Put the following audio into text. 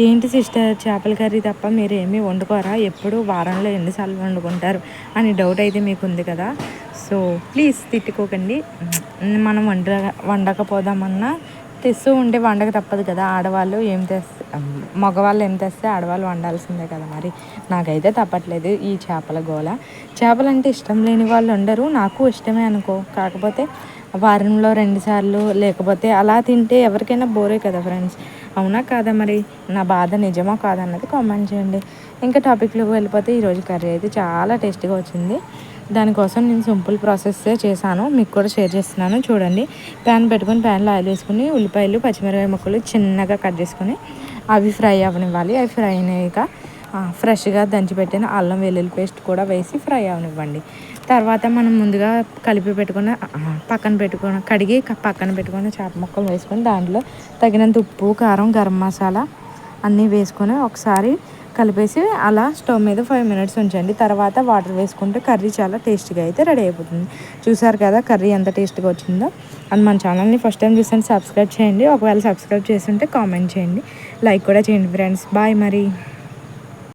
ఏంటి సిస్టర్? చేపల కర్రీ తప్ప మీరు ఏమీ వండుకోరా? ఎప్పుడు వారంలో ఎన్నిసార్లు వండుకుంటారు అని డౌట్ అయితే మీకు ఉంది కదా. సో ప్లీజ్ తిట్టుకోకండి. మనం వండ వండకపోదామన్నా తెస్తూ ఉంటే వండక తప్పదు కదా. ఆడవాళ్ళు ఏం తెస్తే మగవాళ్ళు ఏం తెస్తే ఆడవాళ్ళు వండాల్సిందే కదా మరి. నాకైతే తప్పట్లేదు ఈ చేపల గోల. చేపలు అంటే ఇష్టం లేని వాళ్ళు ఉండరు నాకు ఇష్టమే అనుకో. కాకపోతే వారంలో రెండుసార్లు లేకపోతే అలా తింటే ఎవరికైనా బోరే కదా ఫ్రెండ్స్ అవునా కాదా మరి? నా బాధ నిజమో కాదన్నది కామెంట్ చేయండి. ఇంకా టాపిక్లోకి వెళ్ళిపోతే ఈరోజు కర్రీ అయితే చాలా టేస్టీగా వచ్చింది. దానికోసం నేను సింపుల్ ప్రాసెస్సే చేశాను. మీకు కూడా షేర్ చేస్తున్నాను. చూడండి. ప్యాన్ పెట్టుకొని ప్యాన్లో ఆయిల్ వేసుకుని ఉల్లిపాయలు పచ్చిమిరపకాయ ముక్కలు చిన్నగా కట్ చేసుకొని అవి ఫ్రై అవ్వనివ్వాలి. అవి ఫ్రై అయినాక ఫ్రెష్గా దంచిపెట్టిన అల్లం వెల్లుల్లి పేస్ట్ కూడా వేసి ఫ్రై అవనివ్వండి. తర్వాత మనం ముందుగా కలిపి పెట్టుకున్న పక్కన పెట్టుకున్న కడిగి పక్కన పెట్టుకున్న చేప ముక్కలు వేసుకొని దాంట్లో తగినంత ఉప్పు కారం గరం మసాలా అన్నీ వేసుకొని ఒకసారి కలిపేసి అలా స్టవ్ మీద ఫైవ్ మినిట్స్ ఉంచండి. తర్వాత వాటర్ వేసుకుంటే కర్రీ చాలా టేస్టీగా అయితే రెడీ అయిపోతుంది. చూసారు కదా కర్రీ ఎంత టేస్ట్గా వచ్చిందో. అండ్ మన ఛానల్ని ఫస్ట్ టైం చూసాను సబ్స్క్రైబ్ చేయండి. ఒకవేళ సబ్స్క్రైబ్ చేస్తుంటే కామెంట్ చేయండి. లైక్ కూడా చేయండి ఫ్రెండ్స్. బాయ్ మరి.